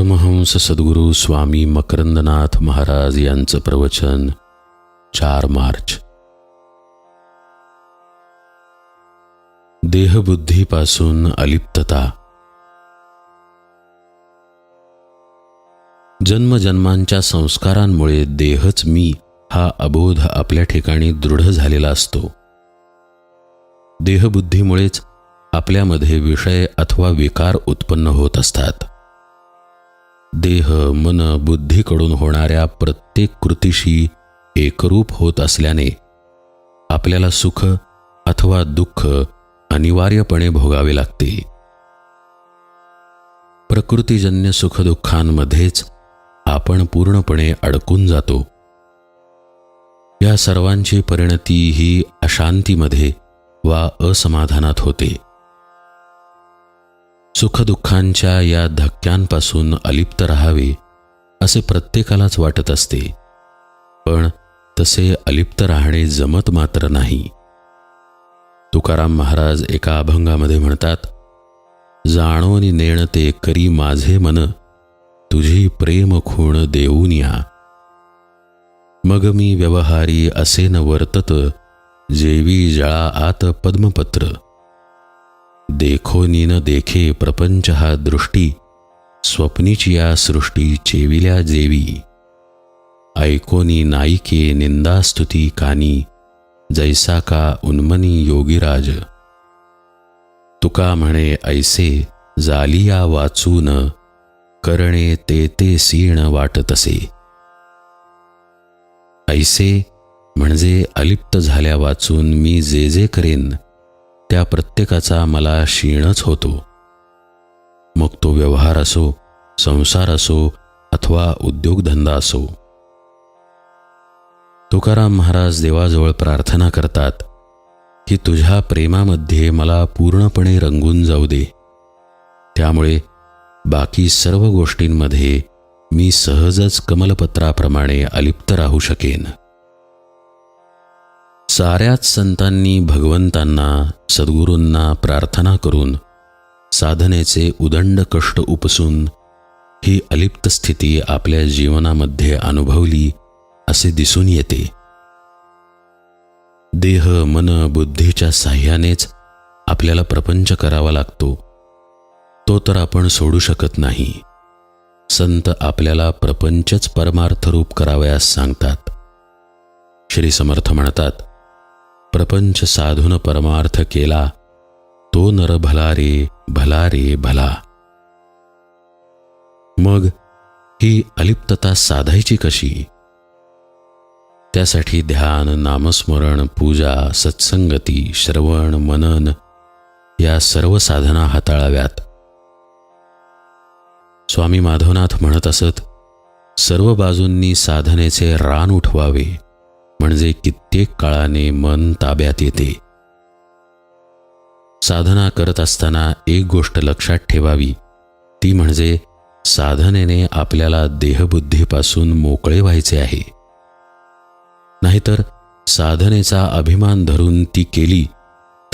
परमहंस सद्गुरू स्वामी मकरंदनाथ महाराज यांचं प्रवचन चार मार्च. देहबुद्धीपासून अलिप्तता. जन्मजन्मांच्या संस्कारांमुळे देहच मी हा अबोध आपल्या ठिकाणी दृढ झालेला असतो. देहबुद्धीमुळेच आपल्यामध्ये विषय अथवा विकार उत्पन्न होत असतात. देह मन बुद्धीकडून होणाऱ्या प्रत्येक कृतीशी एकरूप होत असल्याने आपल्याला सुख अथवा दुःख अनिवार्यपणे भोगावे लागते. प्रकृतीजन्य सुखदुःखांमध्येच आपण पूर्णपणे अडकून जातो. या सर्वांची परिणती ही अशांतीमध्ये वा असमाधानात होते. सुखदुःखांच्या या धक्क्यांपासून अलिप्त राहावे असे प्रत्येकालाच वाटत असते. पण तसे अलिप्त राहणे जमत मात्र नाही. तुकाराम महाराज एका अभंगामध्ये म्हणतात जाणोनी नेण ते करी माझे मन तुझी प्रेम खूण देऊन या. मग मी व्यवहारी असे न वर्तत जेवी जळा आत पद्मपत्र. देखोनी न देखे प्रपंच हा दृष्टी स्वप्नीची या सृष्टी चेविल्या जेवी. ऐकोनी नाईके निंदास्तुती कानी जैसा का उन्मनी योगीराज. तुका म्हणे ऐसे जालिया वाचून करणे ते ते सीण वाटतसे. ऐसे म्हणजे अलिप्त झाल्या वाचून मी जे जे करेन त्या प्रत्येकाचा मला क्षीणच होतो. मग तो व्यवहार असो संसार असो अथवा उद्योगधंदा असो. तुकाराम महाराज देवाजवळ प्रार्थना करतात की तुझ्या प्रेमामध्ये मला पूर्णपणे रंगून जाऊ दे. त्यामुळे बाकी सर्व गोष्टींमध्ये मी सहजच कमलपत्राप्रमाणे अलिप्त राहू शकेन. साऱ्याच संतांनी भगवंतांना सद्गुरूंना प्रार्थना करून साधनेचे उदंड कष्ट उपसून ही अलिप्त स्थिती आपल्या जीवनामध्ये अनुभवली असे दिसून येते. देह मन बुद्धीच्या साह्यानेच आपल्याला प्रपंच करावा लागतो. तो तर आपण सोडू शकत नाही. संत आपल्याला प्रपंचच परमार्थ रूप करावयास सांगतात. श्री समर्थ म्हणतात प्रपंच साधून परमार्थ केला तो नर भला रे भला रे भला. मग ही अलिप्तता साधायची कशी? त्यासाठी ध्यान नामस्मरण पूजा सत्संगती श्रवण मनन या सर्व साधना हाताळाव्यात. स्वामी माधवनाथ म्हणत असत सर्व बाजूंनी साधनेचे रान उठवावे. म्हणजे कित्येक काळाने मन ताब्यात येते. साधना करत असताना एक गोष्ट लक्षात ठेवावी. ती म्हणजे साधनेने आपल्याला देहबुद्धीपासून मोकळे व्हायचे आहे. नाहीतर साधनेचा अभिमान धरून ती केली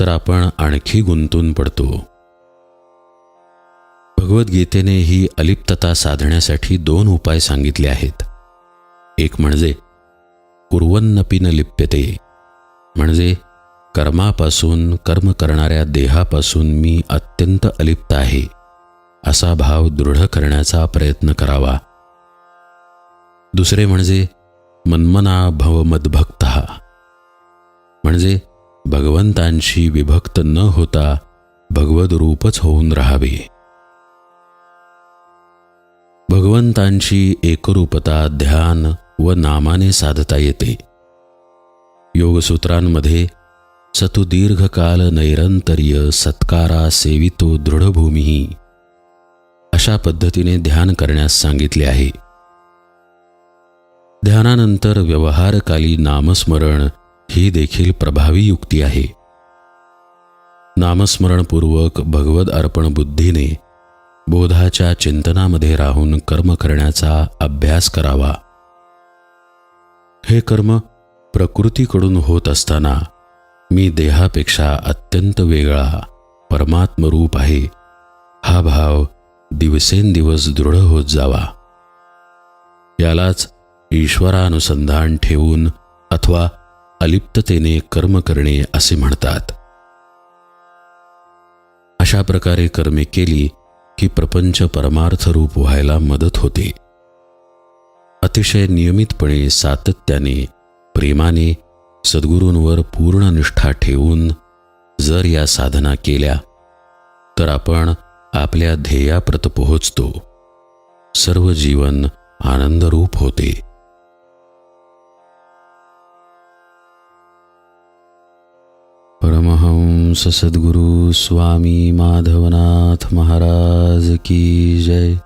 तर आपण आणखी गुंतून पडतो. भगवद्गीतेने ही अलिप्तता साधण्यासाठी दोन उपाय सांगितले आहेत. एक म्हणजे कुर्वन्नपी न लिप्यते. म्हणजे कर्मापासून कर्म करणाऱ्या देहापासून मी अत्यंत अलिप्त आहे असा भाव दृढ करण्याचा प्रयत्न करावा. दुसरे म्हणजे मन्मना भव मदभक्त. म्हणजे भगवंतांशी विभक्त न होता भगवद रूपच होऊन राहावे. भगवंतांची एकरूपता ध्यान व नामाने साधता येते. योगसूत्रांमध्ये सतुदीर्घकाल नैरंतर्य सत्कारा सेवितो दृढभूमी अशा पद्धतीने ध्यान करण्यास सांगितले आहे. ध्यानानंतर व्यवहारकाली नामस्मरण ही देखील प्रभावी युक्ती आहे. नामस्मरणपूर्वक भगवद अर्पण बुद्धीने बोधाच्या चिंतनामध्ये राहून कर्म करण्याचा अभ्यास करावा. हे कर्म प्रकृतीकडून होत असताना मी देहापेक्षा अत्यंत वेगळा परमात्मरूप आहे. हा भाव दिवसेंदिवस दृढ होत जावा. यालाच ईश्वरानुसंधान ठेवून अथवा अलिप्ततेने कर्म करणे असे म्हणतात. अशा प्रकारे कर्मे केली की प्रपंच परमार्थ रूप व्हायला मदत होते. अतिशय नियमितपणे सातत्याने प्रेमाने सद्गुरूंवर पूर्ण निष्ठा ठेवून जर या साधना केल्या तर आपण आपल्या ध्येयाप्रत पोहोचतो. सर्व जीवन आनंदरूप होते. परमहंस सद्गुरु स्वामी माधवनाथ महाराज की जय.